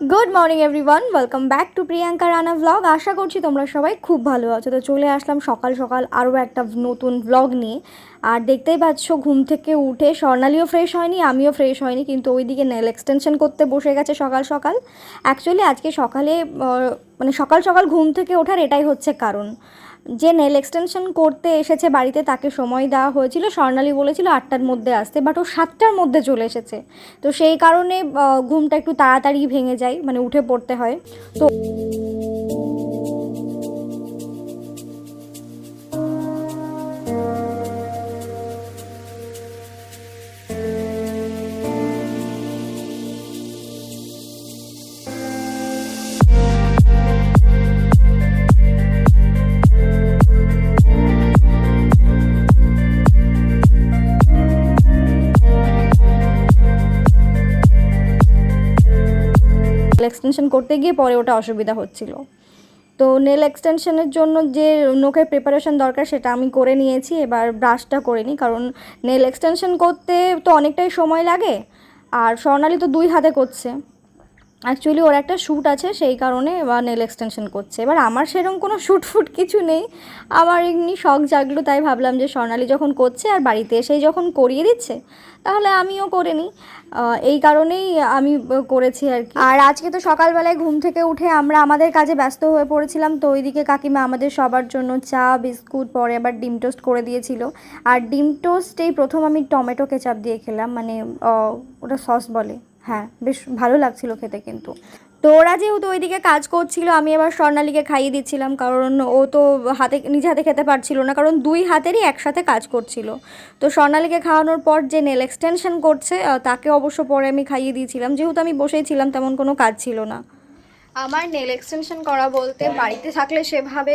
Good morning everyone welcome back to Priyanka Rana vlog আশা করছি তোমরা সবাই খুব ভালো আছো। তো চলে আসলাম সকাল সকাল আরও একটা নতুন ভ্লগ নিয়ে। আর দেখতেই পাচ্ছ, ঘুম থেকে উঠে স্বর্ণালীও ফ্রেশ হয়নি, আমিও ফ্রেশ হয়নি, কিন্তু ওইদিকে নেল এক্সটেনশন করতে বসে গেছে সকাল সকাল। অ্যাকচুয়ালি আজকে সকালে মানে সকাল সকাল ঘুম থেকে ওঠার এটাই হচ্ছে কারণ। যে নেল এক্সটেনশন করতে এসেছে বাড়িতে তাকে সময় দেওয়া হয়েছিল। স্বর্ণালী বলেছিল আটটার মধ্যে আসতে বাট ও সাতটার মধ্যে চলে এসেছে। তো সেই কারণে ঘুমটা একটু তাড়াতাড়ি ভেঙে যায় মানে উঠে পড়তে হয়। তো এক্সটেনশন করতে গিয়ে পরে ওটা অসুবিধা হচ্ছিল। তো নেল এক্সটেনশনের জন্য যে নখের প্রিপারেশন দরকার সেটা আমি করে নিয়েছি, এবার ব্রাশটা করে নিই, কারণ নেল এক্সটেনশন করতে তো অনেকটাই সময় লাগে, আর স্বর্ণালী তো দুই হাতে করছে। অ্যাকচুয়ালি ওর একটা শ্যুট আছে, সেই কারণে এবার নেল এক্সটেনশন করছে। এবার আমার সেরকম কোনো শ্যুট ফুট কিছু নেই। আমার এমনি শখ জাগলো, তাই ভাবলাম যে স্বর্ণালী যখন করছে আর বাড়িতে এসেই যখন করিয়ে দিচ্ছে, তাহলে আমিও করে নিই। এই কারণেই আমি করেছি আর কি। আর আজকে তো সকালবেলায় ঘুম থেকে উঠে আমরা আমাদের কাজে ব্যস্ত হয়ে পড়েছিলাম, তো ওইদিকে কাকিমা আমাদের সবার জন্য চা, বিস্কুট, পরে আবার ডিম টোস্ট করে দিয়েছিল। আর ডিম টোস্টেই প্রথম আমি টমেটো কেচাপ দিয়ে খেলাম মানে ওটা সস বলে। হ্যাঁ বেশ ভালো লাগছিল খেতে কিন্তু। তো ওরা যেহেতু ওইদিকে কাজ করছিল, আমি এবার স্বর্ণালীকে খাইয়ে দিচ্ছিলাম, কারণ ও তো হাতে, নিজে হাতে খেতে পারছিল না, কারণ দুই হাতেরই একসাথে কাজ করছিল। তো স্বর্ণালীকে খাওয়ানোর পর যে নেল এক্সটেনশন করছে তাকে অবশ্য পরে আমি খাইয়ে দিয়েছিলাম। যেহেতু আমি বসেই ছিলাম, তেমন কোনো কাজ ছিল না। আমার নেল এক্সটেনশন করা বলতে বাড়িতে থাকলে সেভাবে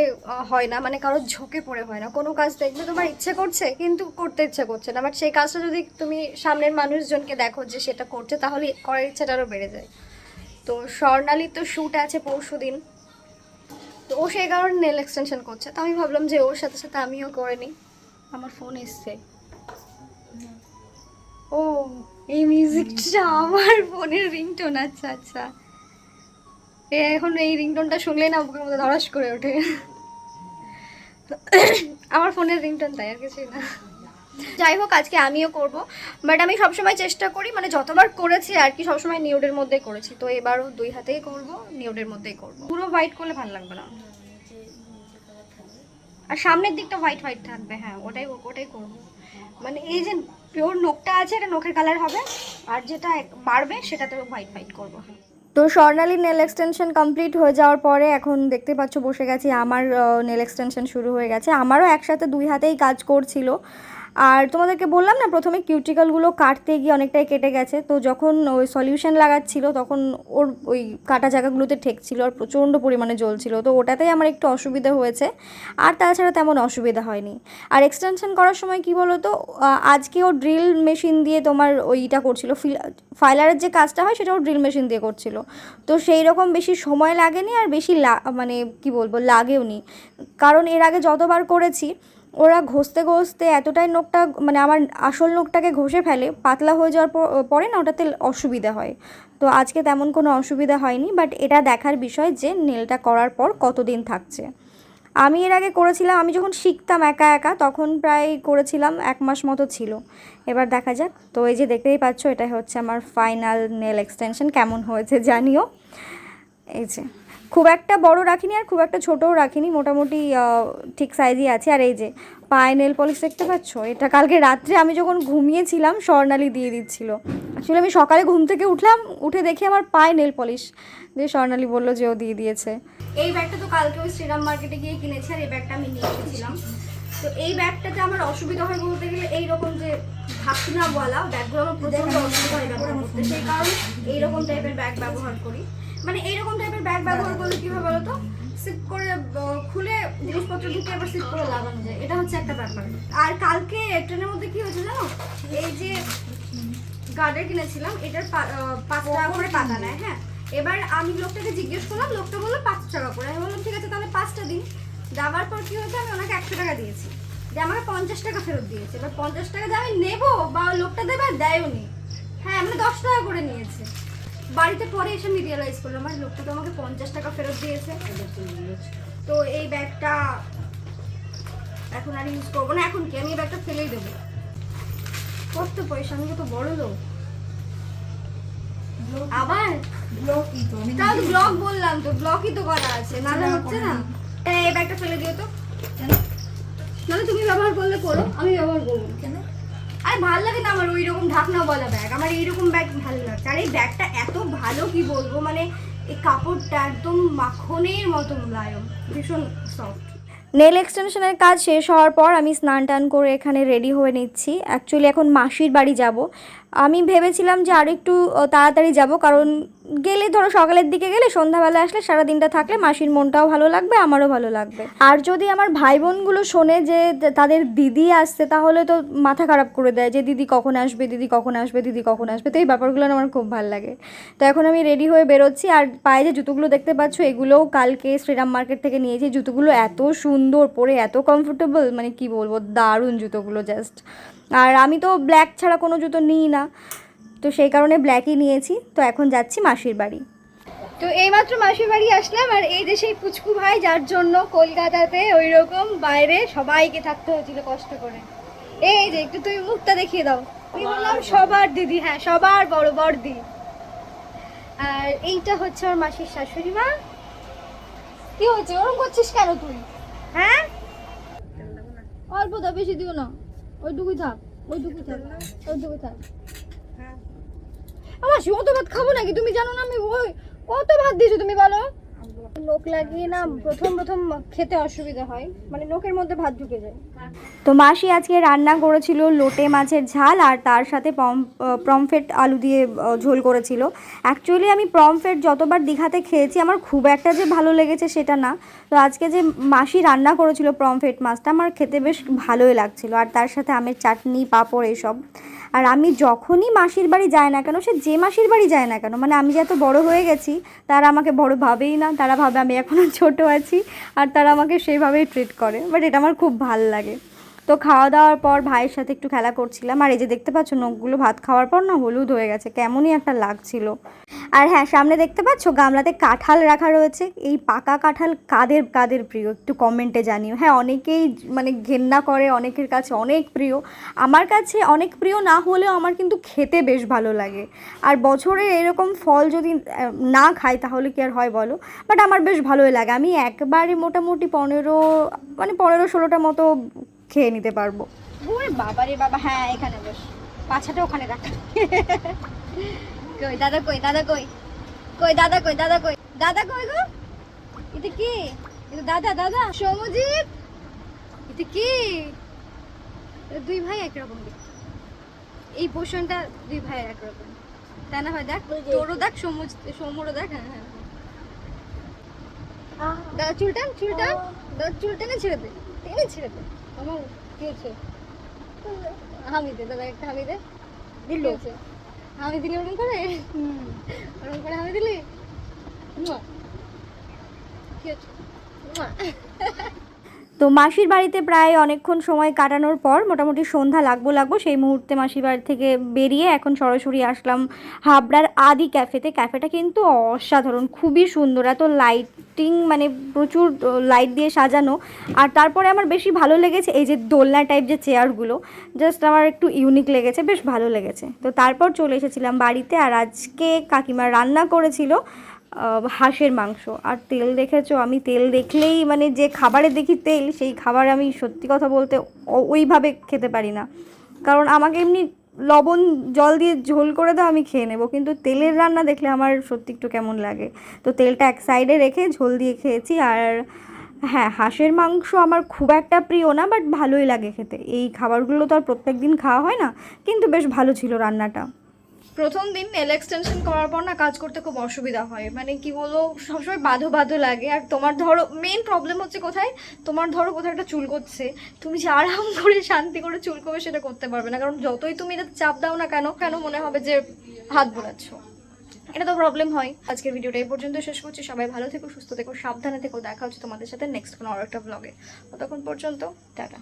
হয় না। মানে কারোর ঝোঁকে পড়ে হয় না। কোনো কাজ দেখবে তোমার ইচ্ছে করছে, কিন্তু করতে ইচ্ছে করছে না। বাট সেই কাজটা যদি তুমি সামনের মানুষজনকে দেখো যে সেটা করছে, তাহলে করার ইচ্ছাটা আরও বেড়ে যায়। তো স্বর্ণালীর তো শ্যুট আছে পরশু দিন। তো ও সেই কারণে নেল এক্সটেনশন করছে। তো আমি ভাবলাম যে ওর সাথে সাথে আমিও করে নিই। আমার ফোন এসছে। ও, এই মিউজিকটা আমার ফোনের রিংটোন আচ্ছা আচ্ছা। এ, এখন এই রিংটোনটা শুনলেই না বুকের মধ্যে ধরাস করে ওঠে। আমার ফোনের রিংটোন তাই, আর কিছুই না। যাই হোক, আজকে আমিও করব বাট আমি সবসময় চেষ্টা করি মানে যতবার করেছি আর কি, সবসময় নিউডের মধ্যেই করেছি। তো এবারও দুই হাতেই করব নিউডের মধ্যেই করব। পুরো হোয়াইট করলে ভালো লাগবে না। আর সামনের দিকটা হোয়াইট হোয়াইট থাকবে হ্যাঁ ওটাই ওটাই করব। মানে এই যে পিওর নখটা আছে, এটা নখের কালার হবে, আর যেটা বাড়বে সেটাতে হোয়াইট হোয়াইট করব। তো স্বর্ণালী নেল এক্সটেনশন কমপ্লিট হয়ে যাওয়ার পরে এখন দেখতে পাচ্ছ বসে গেছি, আমার নেল এক্সটেনশন শুরু হয়ে গেছে। আমারও একসাথে দুই হাতেই কাজ করছিল। আর তোমাদেরকে বললাম না, প্রথমে কিউটিক্যালগুলো কাটতে গিয়ে অনেকটাই কেটে গেছে। তো যখন ওই সলিউশন লাগাচ্ছিল, তখন ওর ওই কাটা জায়গাগুলোতে ঠেকছিল আর প্রচণ্ড পরিমাণে জ্বলছিল। তো ওটাতেই আমার একটু অসুবিধা হয়েছে। আর তাছাড়া তেমন অসুবিধা হয়নি। আর এক্সটেনশন করার সময় কি বলো তো আজকে ও ড্রিল মেশিন দিয়ে তোমার ওইটা করছিল। ফাইলারের যে কাজটা হয় সেটাও ড্রিল মেশিন দিয়ে করছিল। তো সেই রকম বেশি সময় লাগেনি আর বেশি লা মানে কি বলব লাগেও নি কারণ এর আগে যতবার করেছি ওরা ঘষতে ঘষতে এতটাই নখটা মানে আমার আসল নখটাকে ঘষে ফেলে, পাতলা হয়ে যাওয়ার পর- না ওটাতে অসুবিধা হয়। তো আজকে তেমন কোনো অসুবিধা হয়নি বাট এটা দেখার বিষয় যে নেলটা করার পর কতদিন থাকছে। আমি এর আগে করেছিলাম, আমি যখন শিখতাম একা একা, তখন প্রায় করেছিলাম, এক মাস মতো ছিল। এবার দেখা যাক। তো এই যে দেখতেই পাচ্ছ, এটাই হচ্ছে আমার ফাইনাল নেল এক্সটেনশন কেমন হয়েছে জানিও। এই যে, খুব একটা বড় রাখিনি আর খুব একটা ছোটও রাখিনি, মোটামুটি ঠিক সাইজই আছে। আর এই যে, পায়ে নেল পলিশ দেখতে পাচ্ছ? এটা কালকে রাত্রে আমি যখন ঘুমিয়েছিলাম, স্বর্ণালী দিয়ে দিচ্ছিল। আসলে আমি সকালে ঘুম থেকে উঠলাম, উঠে দেখি আমার পায়ে নেল পলিশ দিয়ে স্বর্ণালী বলল যে ও দিয়ে দিয়েছে। এই ব্যাগটা তো কালকে ওই শ্রীরাম মার্কেটে গিয়ে কিনেছি আর এই ব্যাগটা আমি নিয়ে এসেছিলাম। তো এই ব্যাগটাতে আমার অসুবিধা হয় বলতে গেলে এইরকম যে ঢাকনাওয়ালা ব্যাগগুলো আমার প্রচণ্ড অসুবিধা হয় ব্যবহার করতে সেই কারণে এইরকম টাইপের ব্যাগ ব্যবহার করি। মানে এইরকম টাইপের ব্যাগ ব্যবহার করলে কি হবে বলো তো সিপ করে খুলে জিনিসপত্র ঢুকে আবার সিপ করে লাগানো যায় এটা হচ্ছে একটা ব্যাপার। আর কালকে ট্রেনের মধ্যে কি হয়েছে জানো? এই যে গার্ডার কিনেছিলাম, এটার পাঁচ টাকা করে পাতা নেয় হ্যাঁ? এবার আমি লোকটাকে জিজ্ঞেস করলাম, লোকটা বলল পাঁচ টাকা করে। আমি বললাম, ঠিক আছে, তাহলে পাঁচটা দিন। দেওয়ার পর কি হয়েছে, আমি ওনাকে একশো টাকা দিয়েছি। যে আমাকে পঞ্চাশ টাকা ফেরত দিয়েছে। এবার পঞ্চাশ টাকা যে আমি নেব বা লোকটা দেবে, আর দেয়ও নি। হ্যাঁ মানে দশ টাকা করে নিয়েছে। বাড়িতে পরে এসে আমি রিয়েলাইজ করলাম আমার লোকটা তো আমাকে পঞ্চাশ টাকা ফেরত দিয়েছে। তো এই ব্যাগটা এখন আর ইউজ করব না। এখন কি? আমি এই ব্যাগটা ফেলেই দেবো। কত পয়সা? আমি তো বড় লোক? আবার? ব্লকই তো আমি তাও ব্লগ বললাম তো ব্লকই তো করা আছে, নাহলে হচ্ছে না। এই ব্যাগটা ফেলে দিও তো। কেন? নাহলে তুমি ব্যবহার করলে করো? আমি ব্যবহার করব। কেন? আর ভালো লাগে না আমার ওই রকম বলা ব্যাগ আমার এইরকম ব্যাগ ভালো লাগছে। আর এই ব্যাগটা এত ভালো কি বলব? মানে এই কাপড়টা একদম মাখনের মতো মোলায়ম ভীষণ সফট নেল এক্সটেনশনের কাজ শেষ হওয়ার পর আমি স্নান টান করে এখানে রেডি হয়ে নিচ্ছি। অ্যাকচুয়ালি এখন মাসির বাড়ি যাব। আমি ভেবেছিলাম যে আর একটু তাড়াতাড়ি যাব কারণ গেলে ধরো সকালের দিকে গেলে সন্ধ্যাবেলা আসলে সারা দিনটা থাকলে মাসির মনটাও ভালো লাগবে, আমারও ভালো লাগবে। আর যদি আমার ভাই বোনগুলো শোনে যে তাদের দিদি আসছে, তাহলে তো মাথা খারাপ করে দেয় যে দিদি কখন আসবে, দিদি কখন আসবে, দিদি কখন আসবে। তো এই ব্যাপারগুলো আমার খুব ভালো লাগে। তো এখন আমি রেডি হয়ে বেরোচ্ছি আর পায়ে যে জুতোগুলো দেখতে পাচ্ছ, এগুলোও কালকে শ্রীরাম মার্কেট থেকে নিয়েছি। জুতোগুলো এত সুন্দর, পরে এত কমফোর্টেবল মানে কি বলব, দারুণ জুতোগুলো জাস্ট আর আমি তো ব্ল্যাক ছাড়া কোনো জুতো নিই না। তো সেই কারণে ব্ল্যাকই নিয়েছি। তো এখন যাচ্ছি মাসির বাড়ি। তো এইমাত্র মাসির বাড়ি আসলাম আর এই যে সেই পুচকু ভাই, যার জন্য কলকাতাতে ওই রকম বাইরে সবাইকে থাকতে হয়েছিল কষ্ট করে। এই যে একটু তুমি মুখটা দেখিয়ে দাও। আমি বললাম, সবার দিদি হ্যাঁ সবার বড় বড়দি। আর এইটা হচ্ছে আমার মাসির শাশুড়ি মা। কি হচ্ছে ওরকম করছিস কেন তুই? হ্যাঁ? অল্প দা বেশি দিও না। ওইটুকুই থাক ওইটুকুই থাক ওইটুকুই থাক। আমার অত ভাত খাব নাকি? তুমি জানো না আমি ওই কত ভাত দিয়েছ তুমি বলো? লোক লাগিয়ে না প্রথম প্রথম খেতে অসুবিধা হয়। মানে লোকের মধ্যে ভাত ঢুকে যায়। তো মাসি আজকে রান্না করেছিল লোটে মাছের ঝাল আর তার সাথে প্রমফেট আলু দিয়ে ঝোল করেছিল। অ্যাকচুয়ালি আমি প্রমফেট যতবার দীঘাতে খেয়েছি, আমার খুব একটা যে ভালো লেগেছে সেটা না। তো আজকে যে মাসি রান্না করেছিল প্রমফেট মাছটা, আমার খেতে বেশ ভালোই লাগছিল। আর তার সাথে আমের চাটনি, পাঁপড় এসব। আর আমি যখনই মাসির বাড়ি যায় না কেন, সে যে মাসির বাড়ি যায় না কেন মানে আমি যে এত বড় হয়ে গেছি, তারা আমাকে বড় ভাবেই না, তারা ভাবে আমি এখনও ছোট আছি, আর তারা আমাকে সেইভাবেই ট্রিট করে। বাট এটা আমার খুব ভালো লাগে। তো খাওয়া দাওয়ার পর ভাইয়ের সাথে একটু খেলা করছিলাম। আর এই যে দেখতে পাচ্ছ, নখগুলো ভাত খাওয়ার পর না হলুদ হয়ে গেছে, কেমনই একটা লাগছিল। আর হ্যাঁ সামনে দেখতে পাচ্ছ, গামলাতে কাঁঠাল রাখা রয়েছে। এই পাকা কাঁঠাল কাদের কাদের প্রিয়? একটু কমেন্টে জানিও। হ্যাঁ অনেকেই মানে ঘেন্না করে, অনেকের কাছে অনেক প্রিয়। আমার কাছে অনেক প্রিয় না হলেও আমার কিন্তু খেতে বেশ ভালো লাগে। আর বছরে এরকম ফল যদি না খাই, তাহলে কি আর হয় বলো? বাট আমার বেশ ভালোই লাগে। আমি একবারে মোটামুটি পনেরো মানে পনেরো, ষোলোটা মতো খেয়ে নিতে পারব। ওরে বাবা রে বাবা হ্যাঁ এখানে বস। পাছাটা ওখানে রাখ। কই দাদা কই দাদা কই? কই দাদা কই দাদা কই? দাদা কই গো? এটা কি? এটা দাদা দাদা? সমজিৎ? এটা কি? দুই ভাই একরকম দেখতে। এই পোষণটা দুই ভাই একরকম। তাই না ভাই দেখ তোরও দেখ সমুজ সমুরও দেখ হ্যাঁ হ্যাঁ দাদা চুলটান চুলটান দাদা চুল টেনে ছেড়ে দে টেনে ছেড়ে দে। আমার কি হচ্ছে? হামিদে দাদা একটা হামিদে দিল। হচ্ছে? হামি দিলি ওরকম করে? ওরকম করে হামি দিলি। কি হচ্ছে। তো মাসির বাড়িতে প্রায় অনেকক্ষণ সময় কাটানোর পর মোটামুটি সন্ধ্যা লাগবো লাগবো, সেই মুহূর্তে মাসির বাড়ি থেকে বেরিয়ে এখন সরাসরি আসলাম হাবড়ার আদি ক্যাফেতে। ক্যাফেটা কিন্তু অসাধারণ, খুবই সুন্দর, এত লাইটিং মানে প্রচুর লাইট দিয়ে সাজানো। আর তারপরে আমার বেশি ভালো লেগেছে এই যে দোলনা টাইপ যে চেয়ারগুলো জাস্ট আমার একটু ইউনিক লেগেছে, বেশ ভালো লেগেছে। তো তারপর চলে এসেছিলাম বাড়িতে আর আজকে কাকিমা রান্না করেছিল হাঁসের মাংস। আর তেল দেখেছ? আমি তেল দেখলেই মানে যে খাবারে দেখি তেল, সেই খাবার আমি সত্যি কথা বলতে ওইভাবে খেতে পারি না। কারণ আমাকে এমনি লবণ, জল দিয়ে ঝোল করে দাও, আমি খেয়ে নেব। কিন্তু তেলের রান্না দেখলে আমার সত্যি একটু কেমন লাগে। তো তেলটা এক সাইডে রেখে ঝোল দিয়ে খেয়েছি। আর হ্যাঁ হাঁসের মাংস আমার খুব একটা প্রিয় না, বাট ভালোই লাগে খেতে। এই খাবারগুলো তো আর প্রত্যেক দিন খাওয়া হয় না, কিন্তু বেশ ভালো ছিল রান্নাটা। প্রথম দিন নেল এক্সটেনশন করার পর না কাজ করতে খুব অসুবিধা হয়। মানে কি বলব, সবসময় বাধো বাধো লাগে। আর তোমার ধরো মেন প্রবলেম হচ্ছে কোথায়? তোমার ধরো কোথাও একটা চুল করছে তুমি যে আরাম করে, শান্তি করে চুল করবে সেটা করতে পারবে না। কারণ যতই তুমি এটা চাপ দাও না কেন কেন মনে হবে যে হাত বোলাচ্ছ। এটা তো প্রবলেম হয়। আজকের ভিডিওটা এই পর্যন্ত শেষ করছি। সবাই ভালো থেকো, সুস্থ থেকো, সাবধানে থেকো। দেখা হচ্ছে তোমাদের সাথে নেক্সট কোনো আর একটা ব্লগে ততক্ষণ পর্যন্ত, টাটা।